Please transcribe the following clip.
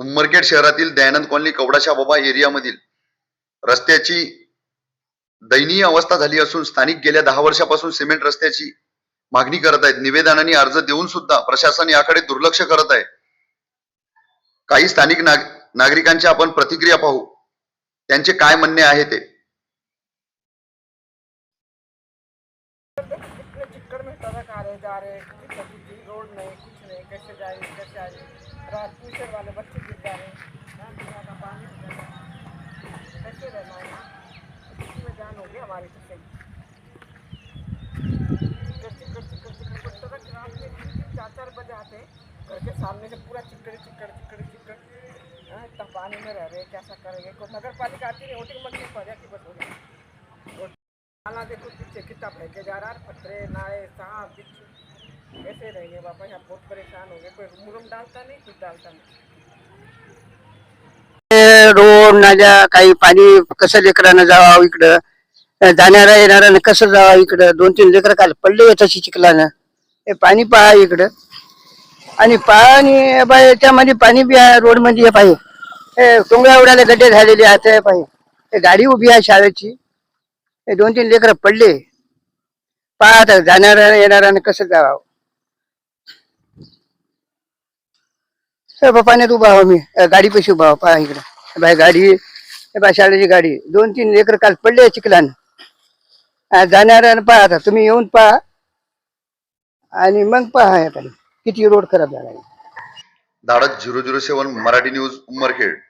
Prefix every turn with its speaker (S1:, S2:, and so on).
S1: उमरखेड शहरातील दयानंद कॉलनी कवडाशा बाबा एरियामधील रस्त्याची दयनीय अवस्था झाली असून स्थानिक गेल्या दहा वर्षापासून सिमेंट रस्त्याची मागणी करत आहेत. निवेदनाने अर्ज देऊन सुद्धा प्रशासन याकडे दुर्लक्ष करत आहे. काही स्थानिक नाग नागरिकांची आपण प्रतिक्रिया पाहू. त्यांचे काय म्हणणे आहे ते?
S2: में सड़क आ रहे जा रहे कुछ रोड नहीं कुछ नहीं कैसे जाएंगे कैसे आ रात ट्यूशन वाले बच्चे गिर जा रहे हैं। कैसे रहना है। इसी में जान होगी हमारी तो सही। चिक्कड़ चिक्कड़ चिक्कड़ चिक्कड़ पर सड़क रात में तीन तीन चार चार बजे आते घर के सामने से पूरा चिक्कड़ चिक्कड़ चिक्कड़ चिक्कड़ हाँ, इतना पानी में रह रहे कैसा करेंगे? कोई नगर पालिका आती नहीं वोटिंग मंडी पर जाती बस हो गई नाला देखो पीछे कितना फेंके जा रहा है। पत्थरे नाले सांप बिच्छू। ऐसे रहेंगे पापा यहाँ बहुत परेशान हो गए कोई मुरम डालता नहीं कुछ डालता नहीं।
S3: रोड नाल्या काही पाणी कसं लेकरांना जावं इकडं? जाणाऱ्या येणाऱ्यानं कसं जावं इकडं? दोन तीन लेकरं काल पडले तशी चिखलानं. हे पाणी पहा इकडं. आणि पाणी बाय त्यामध्ये पाणी बी आहे रोडमध्ये हे पाहिजे. हे टोंगळ्या उडाले गड्डे झालेले आहेत हे पाहिजे. हे गाडी उभी आहे शाळेची. हे दोन तीन लेकरं पडले. पहा आता जाणाऱ्या येणाऱ्यानं कसं जावं? हे पाण्यात उभा आहो मी. गाडी पैसे उभा पहा इकडे. बाय गाडी. बाय शाळेची गाडी. दोन तीन लेकर काल पडले चिखलान. जाणाऱ्या पहा आता. तुम्ही येऊन पहा. आणि मग पहा किती रोड खराब झाला
S1: धाडक zero zero seven Marathi news Umarkhed.